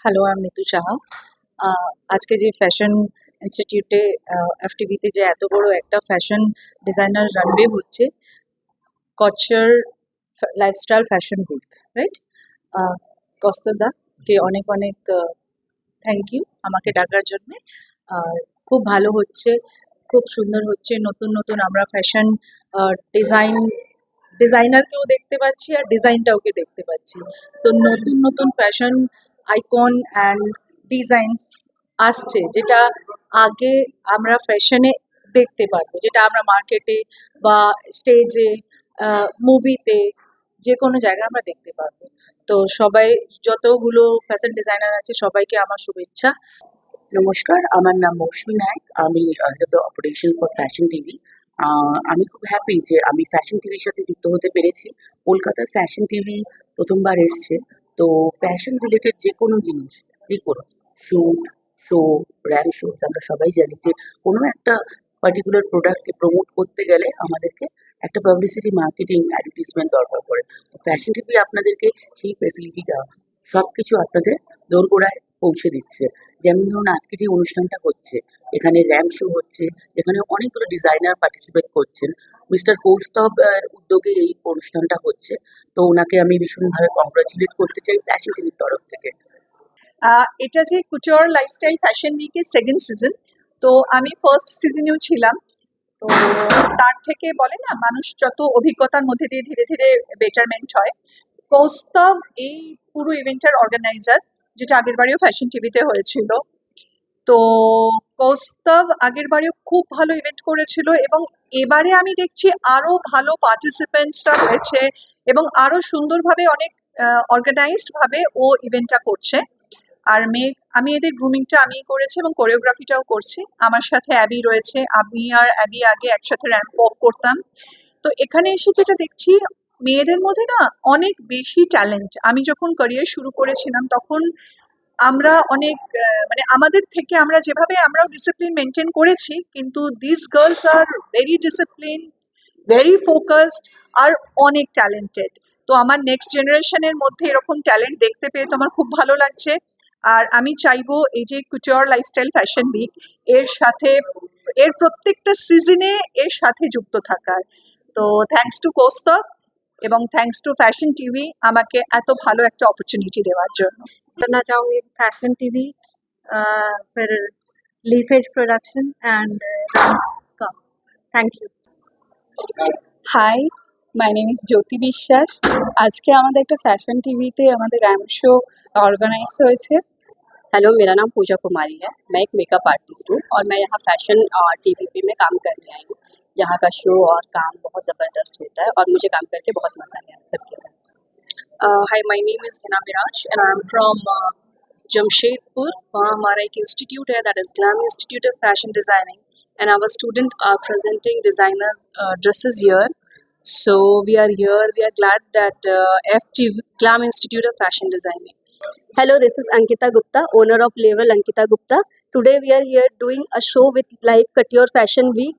Hello আমি মিতু সাহা আজকে যে ফ্যাশন ইনস্টিটিউটে এফটিভিতে যে এত বড় একটা ফ্যাশন ডিজাইনার রানওয়ে হচ্ছে Kuchar lifestyle fashion week right কস্তদা কে অনেক অনেক থ্যাংক ইউ আমাকে ডাকার জন্যে। খুব ভালো হচ্ছে, খুব সুন্দর হচ্ছে, নতুন নতুন আমরা ফ্যাশন ডিজাইন ডিজাইনারকেও দেখতে পাচ্ছি আর ডিজাইনটাও কে দেখতে পাচ্ছি। তো নতুন নতুন ফ্যাশন আইকন অ্যান্ড ডিজাইনস আসছে, যেটা আগে আমরা ফ্যাশনে দেখতে পারব। যেটা আমরা মার্কেটে বা স্টেজে মুভিতে যে কোনো জায়গায় আমরা দেখতে পারব। তো সবাই, যতগুলো ফ্যাশন ডিজাইনার আছে, সবাইকে আমার শুভেচ্ছা। নমস্কার, আমার নাম মৌসুমী নায়ক। আমি head operation for fashion TV আমি খুব হ্যাপি যে আমি ফ্যাশন টিভির সাথে যুক্ত হতে পেরেছি। কলকাতার ফ্যাশন টিভি প্রথমবার এসছে। তো ফ্যাশন রিলেটেড যে কোনো জিনিস, যে কোনো শ্যুট শো ব্র্যান্ড শুজ আমরা সবাই জানি যে কোনো একটা পার্টিকুলার প্রোডাক্টকে প্রমোট করতে গেলে আমাদেরকে একটা পাবলিসিটি মার্কেটিং অ্যাডভার্টিসমেন্ট দরকার পড়ে। তো ফ্যাশন টিভি আপনাদেরকে সেই ফেসিলিটিটা সব কিছু আপনাদের দোরগোড়ায় পৌঁছে দিচ্ছে। যেমন ধরুন আজকে যে অনুষ্ঠানটা হচ্ছে, এখানে র্যাম্প শো হচ্ছে, যেখানে অনেকগুলো ডিজাইনার পার্টিসিপেট করছেন। মিস্টার কৌস্তব উদ্যোগে এই অনুষ্ঠানটা হচ্ছে। তো ওনাকে আমি ভীষণভাবে কংগ্রাচুলেট করতে চাই ফ্যাশন টিভির তরফ থেকে। এটা যে কুচর লাইফস্টাইল ফ্যাশন উইকের সেকেন্ড সিজন তো আমি ফার্স্ট সিজনেও ছিলাম। তো তার থেকে বলে না, মানুষ যত অভিজ্ঞতার মধ্যে দিয়ে ধীরে ধীরে বেটারমেন্ট হয়। কৌস্তব এই পুরো ইভেন্টের অর্গানাইজার যেটা আগের বারেও ফ্যাশন টিভিতে হয়েছিল। তো কৌস্তব আগের বারেও খুব ভালো ইভেন্ট করেছিল এবং এবারে আমি দেখছি আরও ভালো পার্টিসিপেন্টসরা রয়েছে এবং আরও সুন্দরভাবে অনেক অর্গানাইজড ভাবে ও ইভেন্টটা করছে। আর মেয়ে আমি এদের গ্রুমিংটা আমি করেছি এবং কোরিওগ্রাফিটাও করছি। আমার সাথে অ্যাবি রয়েছে। আমি আর অ্যাবি আগে একসাথে র্যাম্প ওয়াক করতাম। তো এখানে এসে যেটা দেখছি মেয়েদের মধ্যে না অনেক বেশি ট্যালেন্ট আমি যখন ক্যারিয়ার শুরু করেছিলাম, তখন আমরা অনেক মানে আমাদের থেকে আমরা যেভাবে আমরাও ডিসিপ্লিন মেনটেন করেছি, কিন্তু this girls are very discipline very focused আর অনেক ট্যালেন্টেড তো আমার নেক্সট জেনারেশনের মধ্যে এরকম ট্যালেন্ট দেখতে পেয়ে তো আমার খুব ভালো লাগছে। আর আমি চাইব এই যে কুচর লাইফস্টাইল ফ্যাশন উইক এর সাথে, এর প্রত্যেকটা সিজনে এর সাথে যুক্ত থাকার। তো থ্যাঙ্কস টু কৌস্তব এবং থ্যাঙ্কস টু ফ্যাশন টিভি আমাকে এত ভালো একটা অপরচুনিটি দেওয়ার জন্য करना चाहूँगी फैशन टीवी फिर लीफेज प्रोडक्शन एंड का thank you hi my name is Jyoti Biswas আজকে আমাদের একটা ফ্যাশন টিভিতে আমাদের র্যাম্প শো ऑर्गेनाइज হয়েছে हेलो मेरा नाम पूजा कुमारी है मैं एक मेकअप आर्टिस्ट हूँ और मैं यहाँ फैशन टीवी पे में काम करने आई हूँ यहाँ का शो और काम बहुत ज़बरदस्त होता है और मुझे काम करके बहुत मज़ा आया सबके साथ Uh, hi, my name is Hina Miraj and I'm from uh, वहाँ हमारा एक इंस्टीट्यूट है that is glam institute of fashion designing and our student are presenting designers dresses here. So we are here. We are glad that uh, FT Glam Institute of Fashion Designing. Hello, this is Ankita Gupta, owner of label Ankita Gupta. Today we are here doing a show with Live Couture Fashion Week